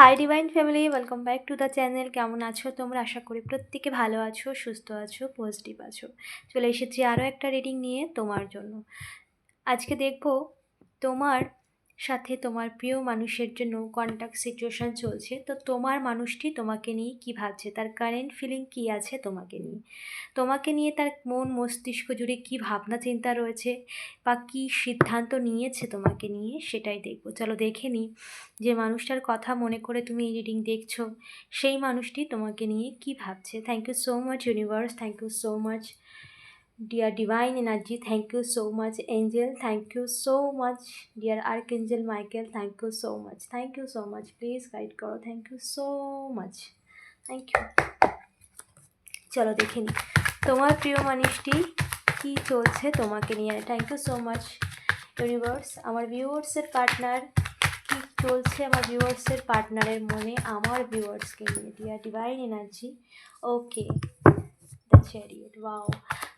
Hi divine family welcome back to the channel কেমন আছো তোমরা? আশা করি প্রত্যেকে ভালো আছো, সুস্থ আছো পজিটিভ আছো। চলে এসেছি আরও একটা রিডিং নিয়ে তোমার জন্য। আজকে দেখব তোমার সাথে তোমার প্রিয় মানুষের জন্য কন্ট্যাক্ট সিচুয়েশান চলছে, তো তোমার মানুষটি তোমাকে নিয়ে কী ভাবছে? তার কারেন্ট ফিলিং কী আছে তোমাকে নিয়ে? তোমাকে নিয়ে তার মন মস্তিষ্ক জুড়ে কী ভাবনা চিন্তা রয়েছে বা কী সিদ্ধান্ত নিয়েছে তোমাকে নিয়ে সেটাই দেখব। চলো দেখে নিই যে মানুষটার কথা মনে করে তুমি এই রিডিং দেখছ, সেই মানুষটি তোমাকে নিয়ে কী ভাবছে? Thank you so much universe thank you so much dear divine energy thank you so much angel thank you so much dear archangel michael thank you so much thank you so much please guide করো thank you so much thank you চলো দেখে নিই তোমার প্রিয় মানুষটি কী চলছে তোমাকে নিয়ে thank you so much universe আমার ভিউয়ার্সের পার্টনার কী চলছে আমার ভিউয়ার্সের পার্টনারের মনে আমার ভিউয়ার্সকে নিয়ে dear divine energy okay the chariot wow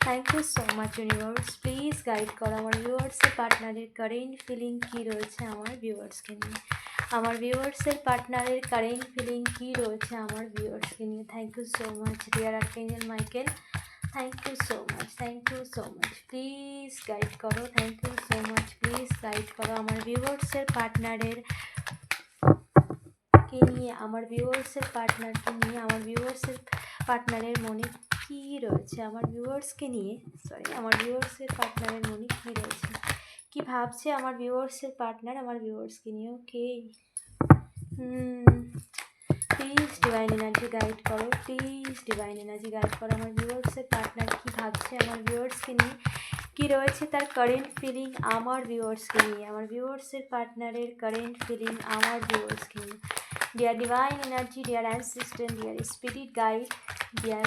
thank you so much universe please guide করো আমার ভিউয়ার্সের পার্টনারের কারেন্ট ফিলিং কী রয়েছে আমার ভিউয়ার্সকে নিয়ে আমার ভিউয়ার্সের পার্টনারের কারেন্ট ফিলিং কী রয়েছে আমার ভিউয়ার্সকে নিয়ে thank you so much dear archangel Michael thank you so much thank you so much please guide করো thank you so much please guide করো আমার ভিউয়ার্সের পার্টনারের কে নিয়ে আমার ভিউয়ার্সের পার্টনারকে নিয়ে আমার ভিউয়ার্সের পার্টনারের মনে কী রয়েছে আমার ভিউয়ার্সকে নিয়ে? সরি আমার ভিউয়ার্সের পার্টনারের মনে কী রয়েছে? কি ভাবছে আমার ভিউয়ার্সের পার্টনার আমার ভিউয়ার্সকে নিয়ে? Okay please divine energy guide করো প্লিজ ডিভাইন এনার্জি গাইড করো আমার ভিউয়ার্সের পার্টনার কী ভাবছে আমার ভিউয়ার্সকে নিয়ে? কী রয়েছে তার কারেন্ট ফিলিং আমার ভিউয়ার্সকে নিয়ে? আমার ভিউয়ার্সের পার্টনারের কারেন্ট ফিলিং আমার ভিউয়ার্সকে নিয়ে। Dear divine energy dear ancestors dear spirit guide dear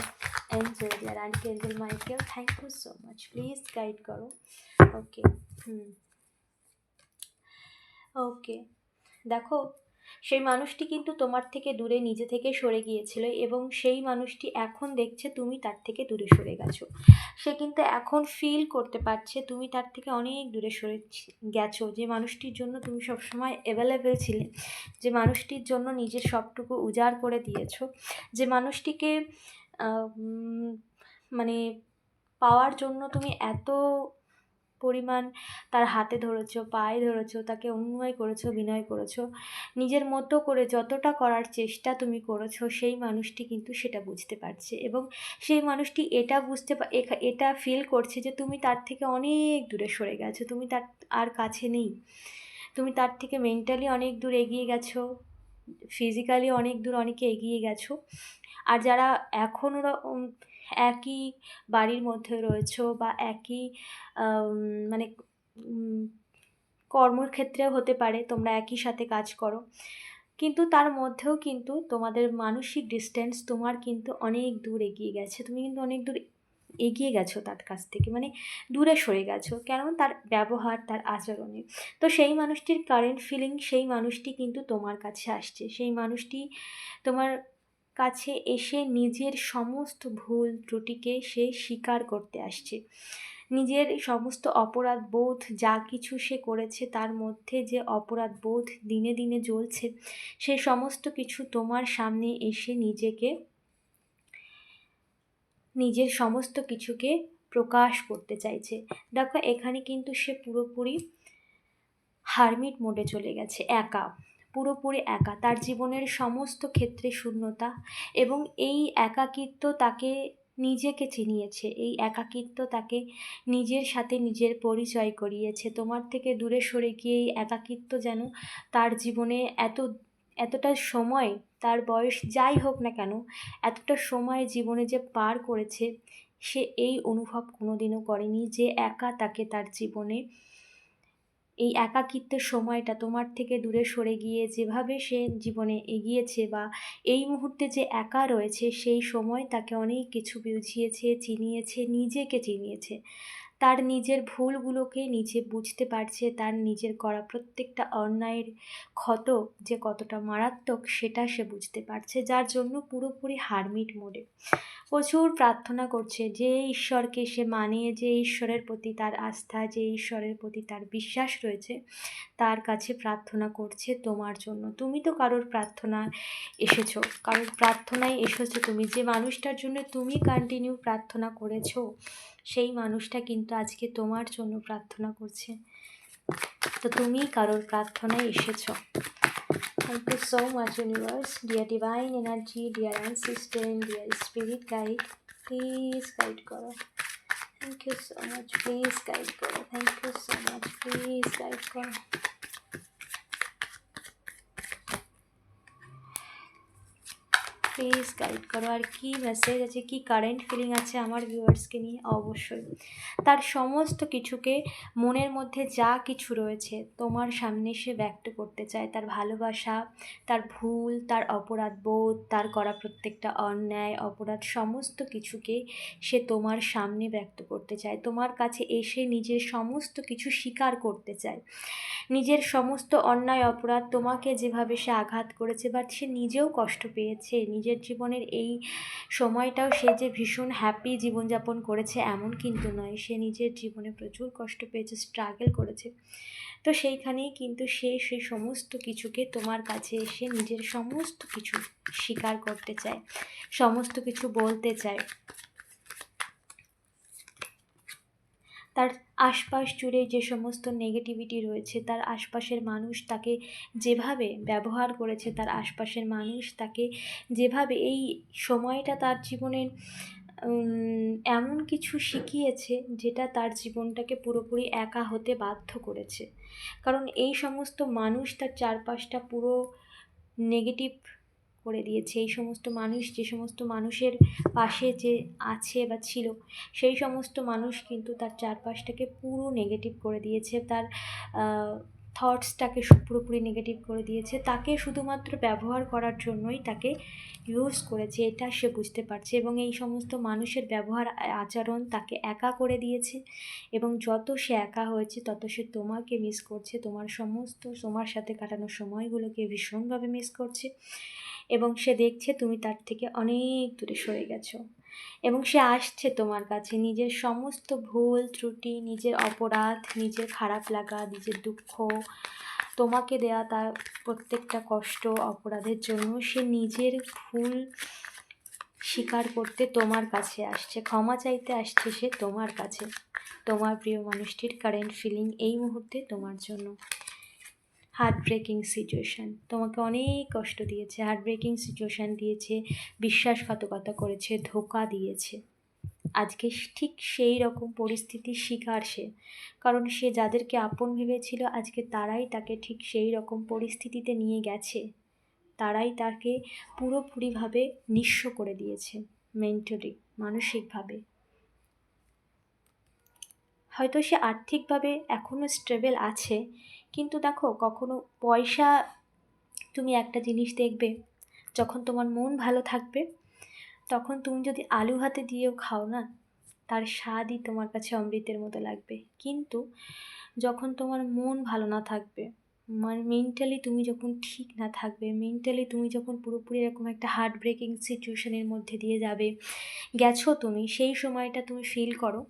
angel dear aunty angel Michael thank you so much please guide করো ওকে হুম ওকে দেখো, সেই মানুষটি কিন্তু তোমার থেকে দূরে, নিজে থেকে সরে গিয়েছিল এবং সেই মানুষটি এখন দেখছে তুমি তার থেকে দূরে সরে গেছো। সে কিন্তু এখন ফিল করতে পারছে তুমি তার থেকে অনেক দূরে সরে গেছো। যে মানুষটির জন্য তুমি সবসময় অ্যাভেলেবেল ছিলে, যে মানুষটির জন্য নিজের সবটুকু উজাড় করে দিয়েছ, যে মানুষটিকে মানে পাওয়ার জন্য তুমি এত পরিমাণ তার হাতে ধরেছো, পায়ে ধরেছো, তাকে অনুনয় করেছ, বিনয় করেছ, নিজের মতো করে যতটা করার চেষ্টা তুমি করেছ, সেই মানুষটি কিন্তু সেটা বুঝতে পারছে এবং সেই মানুষটি এটা বুঝতে এটা ফিল করছে যে তুমি তার থেকে অনেক দূরে সরে গেছো, তুমি তার আর কাছে নেই। তুমি তার থেকে মেন্টালি অনেক দূর এগিয়ে গেছো। ফিজিক্যালি অনেক দূর অনেকে এগিয়ে গেছো। আর যারা এখনও একই বাড়ির মধ্যে রয়েছো বা একই মানে কর্মক্ষেত্রেও হতে পারে, তোমরা একই সাথে কাজ করো। কিন্তু তার মধ্যেও কিন্তু তোমাদের মানসিক ডিস্টেন্স তোমার কিন্তু অনেক দূর এগিয়ে গেছে। তুমি কিন্তু অনেক দূর এগিয়ে গেছো তার কাছ থেকে মানে দূরে সরে গেছো কেন তার ব্যবহার, তার আচরণে। তো সেই মানুষটির কারেন্ট ফিলিং সেই মানুষটি কিন্তু তোমার কাছে আসছে। সেই মানুষটি তোমার কাছে এসে নিজের সমস্ত ভুল ত্রুটিকে সে স্বীকার করতে আসছে। নিজের সমস্ত অপরাধ বোধ, যা কিছু সে করেছে তার মধ্যে যে অপরাধ বোধ দিনে দিনে জ্বলছে, সে সমস্ত কিছু তোমার সামনে এসে নিজেকে নিজের সমস্ত কিছুকে প্রকাশ করতে চাইছে। দেখো, এখানে কিন্তু সে পুরোপুরি হারমিট মোডে চলে গেছে, একা। পুরোপুরি একা। তার জীবনের সমস্ত ক্ষেত্রে শূন্যতা এবং এই একাকিত্ব তাকে নিজেকে চিনিয়েছে। এই একাকিত্ব তাকে নিজের সাথে নিজের পরিচয় করিয়েছে। তোমার থেকে দূরে সরে গিয়ে এই একাকিত্ব যেন তার জীবনে এত এতটা সময় তার বয়স যাই হোক না কেন, এতটা সময় জীবনে যে পার করেছে, সে এই অনুভব কোনোদিনও করেনি যে একা তাকে তার জীবনে এই একাকিত্বের সময়টা তোমার থেকে দূরে সরে গিয়ে যেভাবে সে জীবনে এগিয়েছে বা এই মুহূর্তে যে একা রয়েছে, সেই সময় তাকে অনেক কিছু বুঝিয়েছে, চিনিয়েছে, নিজেকে চিনিয়েছে। তার নিজের ভুলগুলোকে নিজে বুঝতে পারছে, তার নিজের করা প্রত্যেকটা অন্যায়ের ক্ষত যে কতটা মারাত্মক সেটা সে বুঝতে পারছে, যার জন্য পুরোপুরি হারমিট মোডে। প্রচুর প্রার্থনা করছে যে ঈশ্বরকে সে মানে যে ঈশ্বরের প্রতি তার আস্থা, যে ঈশ্বরের প্রতি তার বিশ্বাস রয়েছে, তার কাছে প্রার্থনা করছে তোমার জন্য। তুমি তো কারোর প্রার্থনা এসেছ, কারোর প্রার্থনায় এসেছ তুমি। যে মানুষটার জন্য তুমি কন্টিনিউ প্রার্থনা করেছ সেই মানুষটা কিন্তু আজকে তোমার জন্য প্রার্থনা করছে। তো তুমি কারোর প্রার্থনায় এসেছ। Thank you so much universe dear divine energy dear ancestors dear spirit guide please guide করো thank you so much please guide করো thank you so much please guide করো প্লিজ গাইড করো। আর কি মেসেজ আছে, কি কারেন্ট ফিলিং আছে আমার ভিউয়ার্সকে নিয়ে? অবশ্যই। তার সমস্ত কিছুকে মনের মধ্যে যা কিছু রয়েছে, তোমার সামনে সে ব্যক্ত করতে চায়। তার ভালোবাসা, তার ভুল, তার অপরাধ বোধ তার করা প্রত্যেকটা অন্যায়, অপরাধ, সমস্ত কিছুকে সে তোমার সামনে ব্যক্ত করতে চায়। তোমার কাছে এসে নিজের সমস্ত কিছু স্বীকার করতে চায়। নিজের সমস্ত অন্যায়, অপরাধ তোমাকে যেভাবে সে আঘাত করেছে, বা সে নিজেও কষ্ট পেয়েছে নিজের জীবনের এই সময়টাও সে যে ভীষণ হ্যাপি জীবনযাপন করেছে এমন কিন্তু নয়। সে নিজের জীবনে প্রচুর কষ্ট পেয়েছে স্ট্রাগল করেছে। তো সেইখানেই কিন্তু সে সেই সমস্ত কিছুকে তোমার কাছে এসে নিজের সমস্ত কিছু স্বীকার করতে চায়, সমস্ত কিছু বলতে চায়। তার আশপাশ জুড়ে যে সমস্ত নেগেটিভিটি রয়েছে, তার আশপাশের মানুষ তাকে যেভাবে ব্যবহার করেছে, তার আশপাশের মানুষ তাকে যেভাবে এই সময়টা তার জীবনের এমন কিছু শিখিয়েছে যেটা তার জীবনটাকে পুরোপুরি একা হতে বাধ্য করেছে। কারণ এই সমস্ত মানুষ তার চারপাশটা পুরো নেগেটিভ করে দিয়েছে। এই সমস্ত মানুষ, যে সমস্ত মানুষের পাশে যে আছে বা ছিল, সেই সমস্ত মানুষ কিন্তু তার চারপাশটাকে পুরো নেগেটিভ করে দিয়েছে। তার থটসটাকে পুরোপুরি নেগেটিভ করে দিয়েছে। তাকে শুধুমাত্র ব্যবহার করার জন্যই তাকে ইউজ করেছে, এটা সে বুঝতে পারছে এবং এই সমস্ত মানুষের ব্যবহার আচরণ তাকে একা করে দিয়েছে এবং যত সে একা হয়েছে, তত সে তোমাকে মিস করছে। তোমার সমস্ত, তোমার সাথে কাটানো সময়গুলোকে ভীষণভাবে মিস করছে। এবং সে দেখছে তুমি তার থেকে অনেক দূরে সরে গেছো। এবং সে আসছে তোমার কাছে। নিজের সমস্ত ভুল, ত্রুটি, নিজের অপরাধ, নিজের খারাপ লাগা, নিজের দুঃখ, তোমাকে দেয়া তার প্রত্যেকটা কষ্ট, অপরাধের জন্য সে নিজের ভুল স্বীকার করতে তোমার কাছে আসছে। ক্ষমা চাইতে আসছে সে তোমার কাছে। তোমার প্রিয় মানুষটির কারেন্ট ফিলিং এই মুহূর্তে তোমার জন্য। হার্ট ব্রেকিং সিচুয়েশান তোমাকে অনেক কষ্ট দিয়েছে হার্ট ব্রেকিং সিচুয়েশান দিয়েছে, বিশ্বাসঘাতকতা করেছে, ধোকা দিয়েছে। আজকে ঠিক সেই রকম পরিস্থিতির শিকার সে। কারণ সে যাদেরকে আপন ভেবেছিল, আজকে তারাই তাকে ঠিক সেই রকম পরিস্থিতিতে নিয়ে গেছে। তারাই তাকে পুরোপুরিভাবে নিঃস্ব করে দিয়েছে মেন্টালি মানসিকভাবে। হয়তো সে আর্থিকভাবে এখনও স্টেবেল আছে কিন্তু দেখো, কখনো পয়সা তুমি একটা জিনিস দেখবে, যখন তোমার মন ভালো থাকবে, তখন তুমি যদি আলু হাতে দিয়েও খাও না, তার স্বাদই তোমার কাছে অমৃতের মতো লাগবে। কিন্তু যখন তোমার মন ভালো না থাকবে মানে মেন্টালি তুমি যখন ঠিক না থাকবে মেন্টালি তুমি যখন পুরোপুরি এরকম একটা হার্ট ব্রেকিং সিচুয়েশনের মধ্যে দিয়ে যাবে, গেছো তুমি, সেই সময়টা তুমি ফিল করো।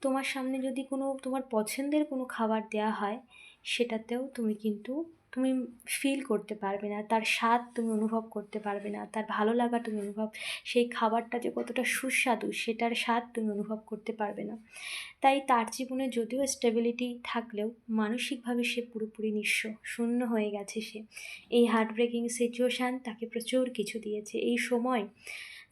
তোমার সামনে যদি কোনো, তোমার পছন্দের কোনো খাবার দেওয়া হয় সেটাতেও তুমি কিন্তু, তুমি ফিল করতে পারবে না, তার স্বাদ তুমি অনুভব করতে পারবে না, তার ভালো লাগা তুমি অনুভব, সেই খাবারটা যে কতটা সুস্বাদু সেটার স্বাদ তুমি অনুভব করতে পারবে না। তাই তার জীবনে যদিও স্টেবিলিটি থাকলেও মানসিকভাবে সে পুরোপুরি নিঃস্ব, শূন্য হয়ে গেছে সে। এই হার্ট ব্রেকিং সিচুয়েশান তাকে প্রচুর কিছু দিয়েছে। এই সময়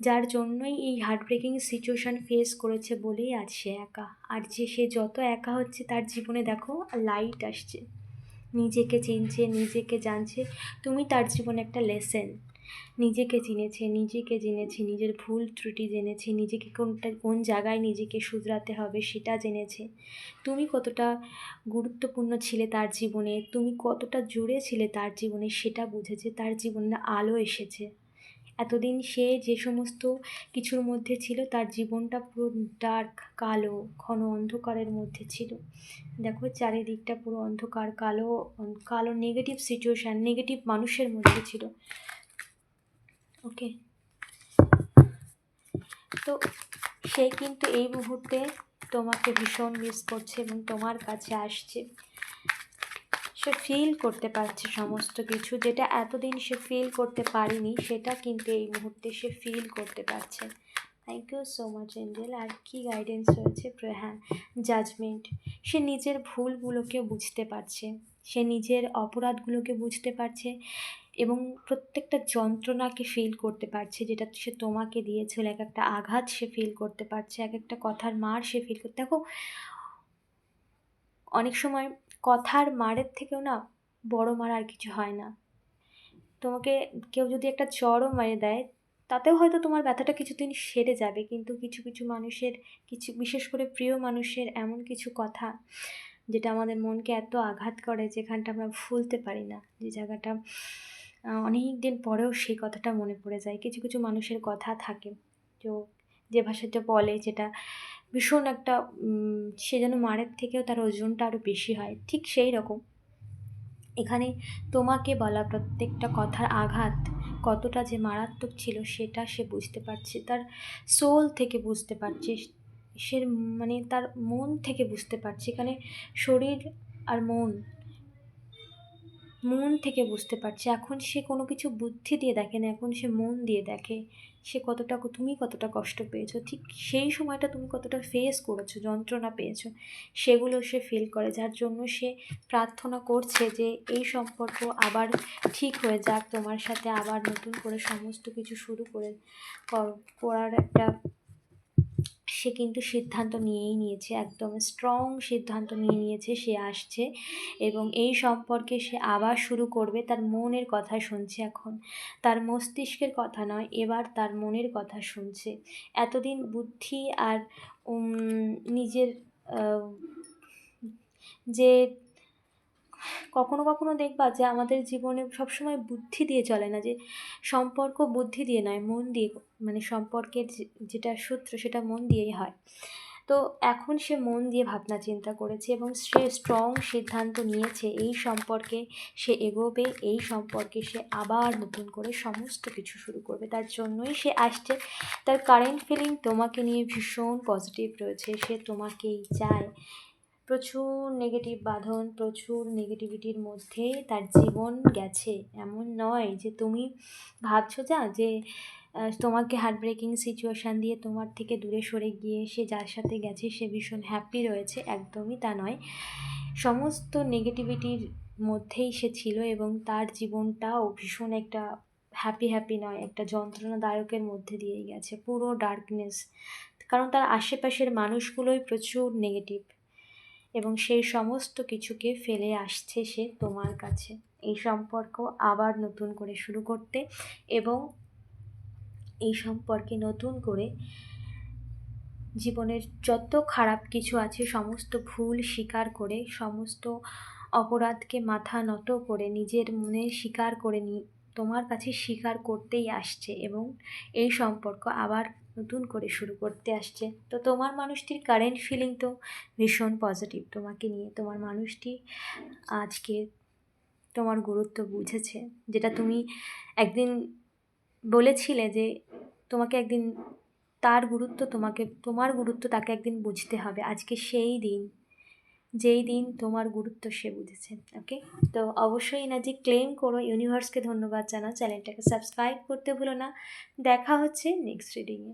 যার জন্যই এই হার্ট ব্রেকিং সিচুয়েশান ফেস করেছে বলেই আজ সে একা। আর যে সে যত একা হচ্ছে, তার জীবনে দেখো লাইট আসছে। নিজেকে চিনছে, নিজেকে জানছে। তুমি তার জীবনে একটা লেসেন নিজেকে চিনেছে, নিজেকে জেনেছে, নিজের ভুল ত্রুটি জেনেছে, নিজেকে কোনটা, কোন জায়গায় নিজেকে শুধরাতে হবে সেটা জেনেছে। তুমি কতটা গুরুত্বপূর্ণ ছিলে তার জীবনে, তুমি কতটা জুড়ে ছিলে তার জীবনে সেটা বুঝেছে, তার জীবনে আলো এসেছে। এতদিন সে যে সমস্ত কিছুর মধ্যে ছিল, তার জীবনটা পুরো ডার্ক কালো, ঘন অন্ধকারের মধ্যে ছিল। দেখো, চারিদিকটা পুরো অন্ধকার, কালো কালো নেগেটিভ সিচুয়েশান নেগেটিভ মানুষের মধ্যে ছিল। ওকে তো সে কিন্তু এই মুহূর্তে তোমাকে ভীষণ মিস করছে এবং তোমার কাছে আসছে। সে ফিল করতে পারছে সমস্ত কিছু, যেটা এতদিন সে ফিল করতে পারেনি, সেটা কিন্তু এই মুহূর্তে সে ফিল করতে পারছে। Thank you so much angel আর কি গাইডেন্স রয়েছে হ্যাঁ জাজমেন্ট সে নিজের ভুলগুলোকে বুঝতে পারছে। সে নিজের অপরাধগুলোকে বুঝতে পারছে এবং প্রত্যেকটা যন্ত্রণাকে ফিল করতে পারছে, যেটা সে তোমাকে দিয়েছিল এক একটা আঘাত সে ফিল করতে পারছে, এক একটা কথার মার সে ফিল করতে দেখো, অনেক সময় কথার মারের থেকেও না বড় মার আর কিছু হয় না। তোমাকে কেউ যদি একটা চড়ও মেরে দেয়, তাতেও হয়তো তোমার ব্যথাটা কিছুদিন সেরে যাবে। কিন্তু কিছু কিছু মানুষের, কিছু, বিশেষ করে প্রিয় মানুষের এমন কিছু কথা যেটা আমাদের মনকে এত আঘাত করে যেখানটা আমরা ভুলতে পারি না, যে জায়গাটা অনেক দিন পরেও সেই কথাটা মনে পড়ে যায়। কিছু কিছু মানুষের কথা থাকে। তো যে ভাষাটা বলে যেটা ভীষণ একটা সে যেন মারের থেকেও তার ওজনটা আরও বেশি হয়, ঠিক সেই রকম। এখানে তোমাকে বলা প্রত্যেকটা কথার আঘাত কতটা যে মারাত্মক ছিল সেটা সে বুঝতে পারছে, তার সোল থেকে বুঝতে পারছে, সে মানে তার মন থেকে বুঝতে পারছে। এখানে শরীর আর মন মন থেকে বুঝতে পারছে। এখন সে কোনো কিছু বুদ্ধি দিয়ে দেখে না, এখন সে মন দিয়ে দেখে সে কতটা তুমি কতটা কষ্ট পেয়েছ। ঠিক সেই সময়টা তুমি কতটা ফেস করেছ, যন্ত্রণা পেয়েছ, সেগুলো সে ফিল করে। যার জন্য সে প্রার্থনা করছে যে এই সম্পর্ক আবার ঠিক হয়ে যাক, তোমার সাথে আবার নতুন করে সমস্ত কিছু শুরু করে করার একটা সে কিন্তু সিদ্ধান্ত নিয়েই নিয়েছে, একদম স্ট্রং সিদ্ধান্ত নিয়ে নিয়েছে, সে আসছে এবং এই সম্পর্কে সে আবার শুরু করবে তার মনের কথা শুনছে এখন। তার মস্তিষ্কের কথা নয়, এবার তার মনের কথা শুনছে। এতদিন বুদ্ধি আর নিজের যে কখনো কখনো দেখবা যে আমাদের জীবনে সবসময় বুদ্ধি দিয়ে চলে না, যে সম্পর্ক বুদ্ধি দিয়ে নয়, মন দিয়ে মানে সম্পর্কের যেটা সূত্র সেটা মন দিয়েই হয়। তো এখন সে মন দিয়ে ভাবনা চিন্তা করেছে এবং সে স্ট্রং সিদ্ধান্ত নিয়েছে, এই সম্পর্কে সে এগোবে, এই সম্পর্কে সে আবার নতুন করে সমস্ত কিছু শুরু করবে। তার জন্যই সে আসছে। তার কারেন্ট ফিলিং তোমাকে নিয়ে ভীষণ পজিটিভ রয়েছে, সে তোমাকেই চায়। প্রচুর নেগেটিভ বাঁধন, প্রচুর নেগেটিভিটির মধ্যে তার জীবন গেছে। এমন নয় যে তুমি ভাবছ যা যে তোমাকে হার্ট ব্রেকিং সিচুয়েশান দিয়ে তোমার থেকে দূরে সরে গিয়ে সে যার সাথে গেছে সে ভীষণ হ্যাপি রয়েছে। একদমই তা নয়। সমস্ত নেগেটিভিটির মধ্যেই সে ছিল এবং তার জীবনটাও ভীষণ একটা হ্যাপি হ্যাপি নয়, একটা যন্ত্রণাদায়কের মধ্যে দিয়েই গেছে। পুরো ডার্কনেস কারণ তার আশেপাশের মানুষগুলোই প্রচুর নেগেটিভ এবং সেই সমস্ত কিছুকে ফেলে আসছে সে তোমার কাছে। এই সম্পর্ক আবার নতুন করে শুরু করতে এবং এই সম্পর্কে নতুন করে জীবনের যত খারাপ কিছু আছে, সমস্ত ভুল স্বীকার করে, সমস্ত অপরাধকে মাথা নত করে নিজের মনে স্বীকার করে নি তোমার কাছে স্বীকার করতেই আসছে এবং এই সম্পর্ক আবার নতুন করে শুরু করতে আসছে। তো তোমার মানুষটির কারেন্ট ফিলিং তো ভীষণ পজিটিভ তোমাকে নিয়ে। তোমার মানুষটি আজকে তোমার গুরুত্ব বুঝেছে। যেটা তুমি একদিন বলেছিলে যে তোমাকে একদিন তার গুরুত্ব তোমাকে, তোমার গুরুত্ব তাকে একদিন বুঝতে হবে। আজকে সেই দিন যেই দিন তোমার গুরুত্ব সে বুঝেছে ওকে তো অবশ্যই এনার্জি ক্লেম করো ইউনিভার্সকে ধন্যবাদ জানাও চ্যানেলটাকে সাবস্ক্রাইব করতে ভুলো না। দেখা হচ্ছে নেক্সট রিডিংয়ে